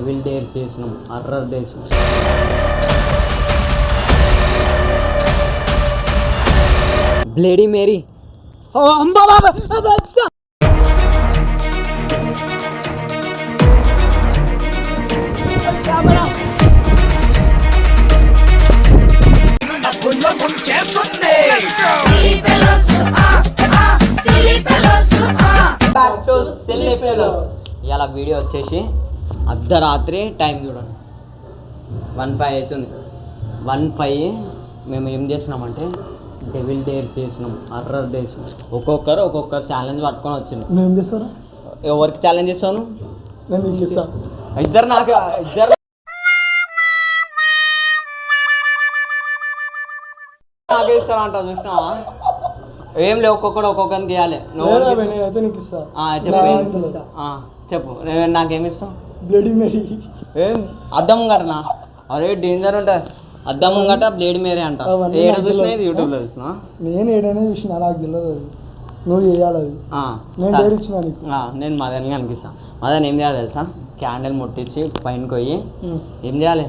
Devil dare చేసినాం అర్రర్ days bloody Mary. ఇవాళ video వచ్చేసి అర్ధరాత్రి టైం చూడండి. వన్ ఫైవ్ అవుతుంది. వన్ ఫైవ్ మేము ఏం చేసినామంటే డెవిల్ డేర్ చేసినాం అర్రర్ డేస్. ఒక్కొక్కరు ఒక్కొక్క ఛాలెంజ్ పట్టుకొని వచ్చింది. నేను చేస్తాను ఎవరికి ఛాలెంజ్ చేస్తాను నీకు ఇద్దరు నాకు ఇద్దరు. నాకే ఇస్తానంట చూసినావా? ఏం లేవు ఒక్కొక్కడు ఒక్కొక్కరికి ఇవ్వాలి నువ్వు చెప్పు చెప్పు. నాకేమి ఇస్తావు? బ్లడీ మేరీ ఏం అద్దం గటనా అరే డేంజర్ ఉంటుంది అద్దం గట బ్లేడ్ మేరే అంట. అవన్నీ ఏడు నాకు చూసినా. ఇది యూట్యూబ్లో చూసినా? నేను ఏడైనా చూసిన నాకు తెలియదు అది. నువ్వు చేయాలి అది. నేను నీకు. ఆ, నేను మదన్ కనిపిస్తా. మదన్ ఏం చేయాలి తెలుసా? క్యాండిల్ ముట్టించి పైన పోయి ఏం చేయాలి?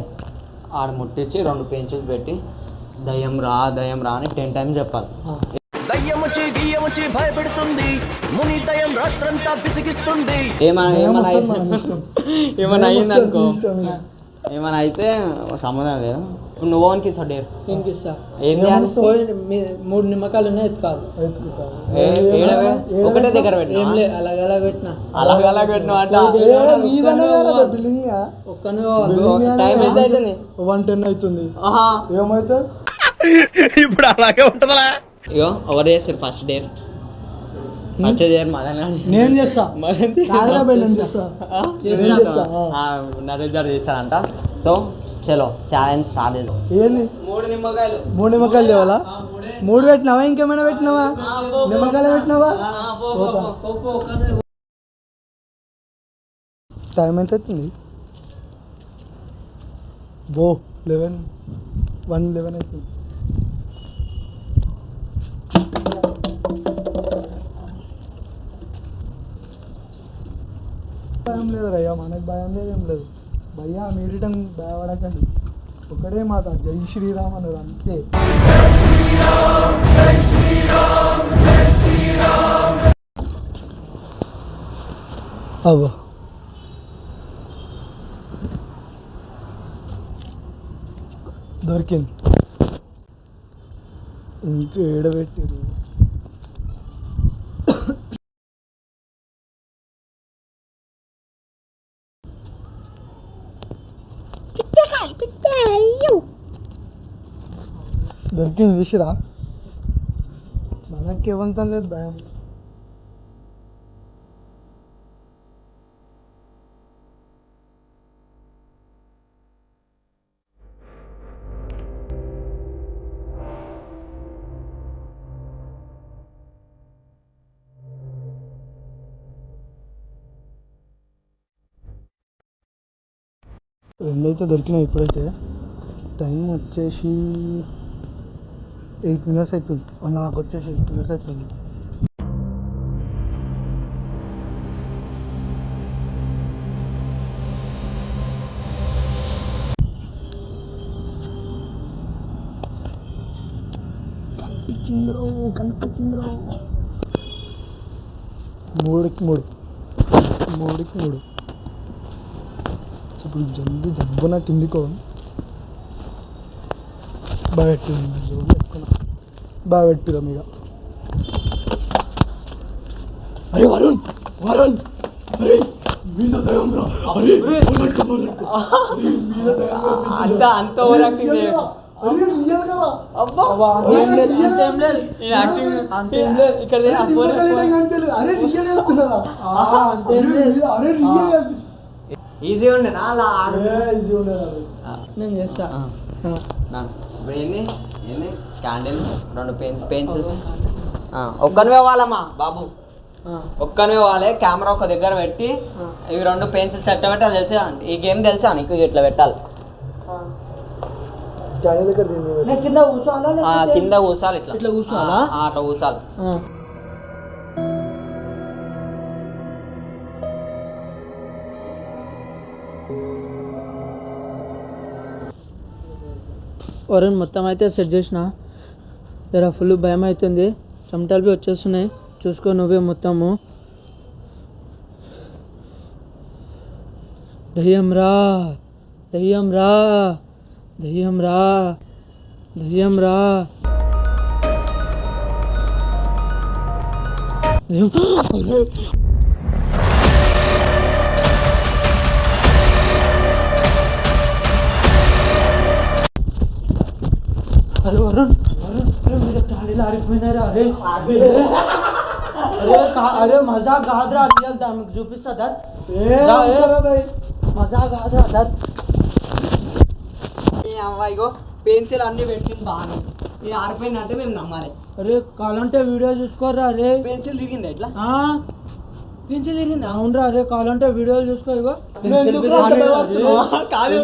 ఆడ ముట్టించి రెండు పెంచెస్ పెట్టి దయ్యం రా దయ్యం రా అని టెన్ టైమ్స్ చెప్పాలి. గియ్యముచి భయపెడుతుంది. ముని దయ్యం రాత్రంతా విసిగిస్తుంది. ఏమైనా ఏమైనా అయితే సంబంధం లేదు ఇప్పుడు నువ్వు ఓన్కి ఇస్తా డేర్ ఇస్తా ఏం మూడు నిమ్మకాయలు ఉన్నాయి ఎత్తుకోవాలి? ఏడవే? ఒకటే దగ్గర పెట్టినా? అలాగ అలా పెట్టినా. అలాగ అలాగ పెట్టినావు అంట కదా? టైం ఎంత అవుతుంది? వన్ టెన్ అవుతుంది. ఏమైతే? ఇప్పుడు అలాగే ఉంటుందా ఇగో ఎవరు చేస్తారు first day first day Madan నేను చేస్తా. మదన్ నరేష్ గారు చేస్తారంట. సో చలో ఛాలెంజ్ స్టార్ట్ ఏంది? మూడు నిమ్మకాయలు. మూడు నిమ్మకాయలు తేవాలా మూడు. పెట్టినావా? ఇంకేమైనా పెట్టినావా? నిమ్మకాయలు పెట్టినావా. టైం ఎంత అవుతుంది? బో లెవెన్ వన్ లెవెన్ అవుతుంది. భయం లేదు రయ్యా మనకు భయం లేదు ఏం లేదు. భయ్యా మీరిటం భయపడకండి. ఒకటే మాట జై శ్రీరామ్ అన్నారు అంతే. అవ్వ. దొరికింది. ఇంకా ఏడబెట్టారు దొరికింది విషరా మనకి ఇవ్వంతం లేదు భయం. రెండైతే దొరికినాయి ఇప్పుడైతే. టైం వచ్చేసి ఎయిట్ మినిట్స్ అవుతుంది ఆ, నాకు వచ్చేసి ఎయిట్ మినిట్స్ అవుతుంది కనిపించిందిరో కనిపించిందిరో మూడుకి మూడు మూడుకి మూడు ఇప్పుడు జల్దీ దెబ్బన కిందికో బాగా జోలు బాగా పెట్టిదాం ఇక. అరే వరుణ్ వరుణ్ అరే. అంత అంత ఓవర్ యాక్టింగ్ ఇక్కడ. ఈజీ ఉండే నేను చేస్తా. క్యాండిల్ రెండు పెన్స్ పెన్సిల్స్ ఒక్కనివే వాళ్ళమ్మా బాబు. ఆ. ఒక్కనివే వాళ్ళే కెమెరా ఒక దగ్గర పెట్టి. ఇవి రెండు పెన్సిల్స్ ఎట్లా పెట్టాలి తెలుసా? ఈ గేమ్ తెలుసా? నీకు ఇట్లా పెట్టాలి. కింద లేకపోతే- కింద కూసాలి ఇట్లా. ఇట్లా కూర్చోవాలా? ఆ, అట్లా కూసాలి వరుణ్ మొత్తం అయితే సెట్ చేసిన జర ఫుల్ భయం అవుతుంది చెమటలు బి వచ్చేస్తున్నాయి. చూసుకో నువ్వే మొత్తము. దయ్యం రా. దయ్యం రా. దయ్యం రా. దయ్యం రా. దయ్యం. ఖాళీలో ఆరిపోయినారా అరే అరే అరే మజా కాదురా రియల్ దా మీకు చూపిస్తా దత్. మజా కాదురా దత్ అమ్మాయిగో పెన్సిల్ అన్ని పెట్టింది బాగా ఇది ఆరిపోయిందంటే మేము నమ్మాలి అరే కావాలంటే వీడియో చూసుకోరా అరే పెన్సిల్ తిరిగింది ఎట్లా పెన్సిల్ తిరిగింది అవునరా అరే కావాలంటే వీడియోలు చూసుకో ఇగో. అది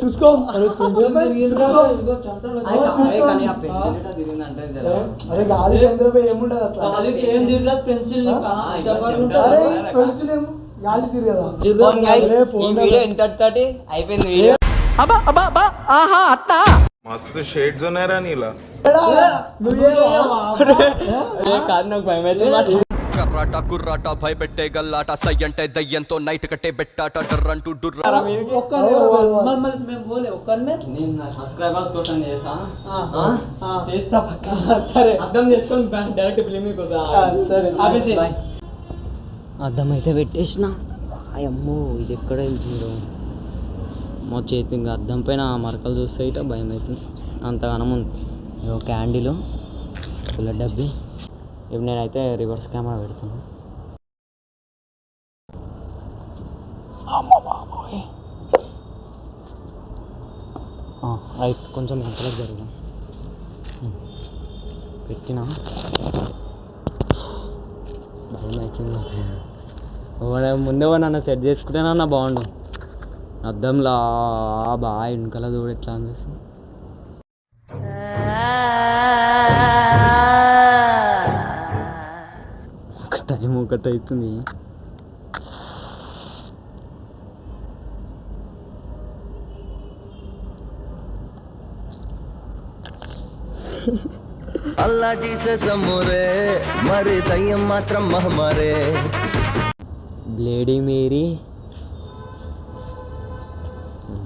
చూసుకో. అరే అది గాలి అట్లా. గాలికి ఏం తిరగదు పెన్సిల్ ఆ, ఇట్లా చెమట. అరే పెన్సిల్ ఏమో? గాలి తిరగదా? ఫోన్ గాయ్, అరే, ఈ ఫోన్ వీడియో ఇంతటితోటి అయిపోయింది వీడియో. मस्त शेड जो नाही राणीला నువ్వే ఏ కాదు నాకు భయం అవుతుంది కర్రాట కుర్రాట భయపెట్టే గల్లాట సై అంటే దయ్యంతో నైట్ కట్టే బెట్టాట డర్రంటూ డుర్ర ఒక్కనే మళ్ళీ మళ్ళీ మేము పోలే ఒక్కనే నేను నా సబ్స్క్రైబర్స్ కోసం చేసా ఆ, ఆ? ఆ. చేస్తా పక్క సరే అర్థం చేసుకొని డైరెక్ట్ ఫిలిం సరే ఆపేసి అర్థం అయితే పెట్టేసిన అమ్మో ఇది ఎక్కడ వెళ్తుందో అమ్మో చేతి ఇంకా అద్దం పైన ఆ మరకలు చూస్తే ఇట భయం అవుతుంది అంతగానం ఉంది. ఇగో క్యాండిల్ పుల్ల డబ్బి. ఇప్పుడు నేనైతే రివర్స్ కెమెరా పెడుతున్నా. రైట్ కొంచెం వెనకలకు జరుగుతుంది పెట్టిన? భయం అవుతుంది ముందే నన్ను సెట్ చేసుకుంటేనన్నా బాగుండు. అద్దంలా బాగా వెనకాల చూడు ఎట్లా అనిపిస్తుంది. ఒక టైం ఒకటి అవుతుంది. అల్లా జీసే సమ్మురే మరి దయ్యం మాత్రం మహమారే. బ్లేడీ మేరీ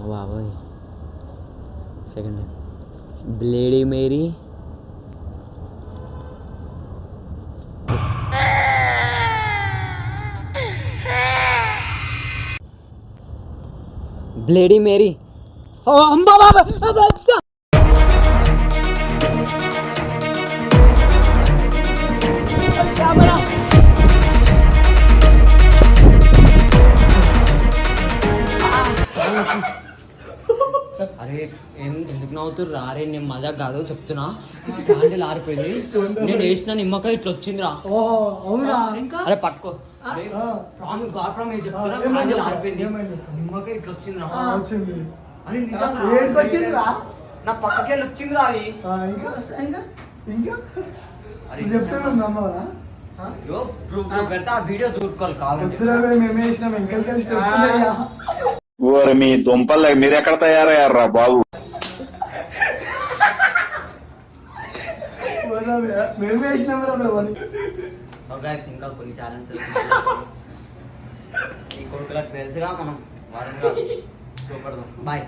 అమ్మ బాబోయ్ second bloody Mary bloody Mary అరే నవ్వుతుర్రు అరే నేను మజా కాదు చెప్తున్నా. క్యాండిల్ ఆరిపోయింది. నేను వేసిన నిమ్మకాయ ఇట్లా వచ్చిందిరా. ఓహో అవునా? అరే పట్టుకో. ఆరిపోయింది. నిమ్మకాయ ఇట్లా వచ్చిందిరా. అరే నిజంగా ఏడికి వచ్చిందిరా? నా అది. ఇంకా? ఇంకా? ప్రూఫ్ పెడతా ఆ వీడియో చూసుకోవాలి కావాలంటే వద్దురా భయ్ మేమే వేసినాం ఎంకెళ్ళి స్టెప్స్ ఉన్నాయా ఓరి మీ దుంపలు మీరెక్కడ తయారయ్యారా బాబు వద్దురా భయ్యా, మేమే వేసినాం సో గైస్ ఇంకా కొన్ని ఛాలెంజ్ ఈ కొడుకులకు తెలుసుగా మనం వారంగా. చూపడదాం బాయ్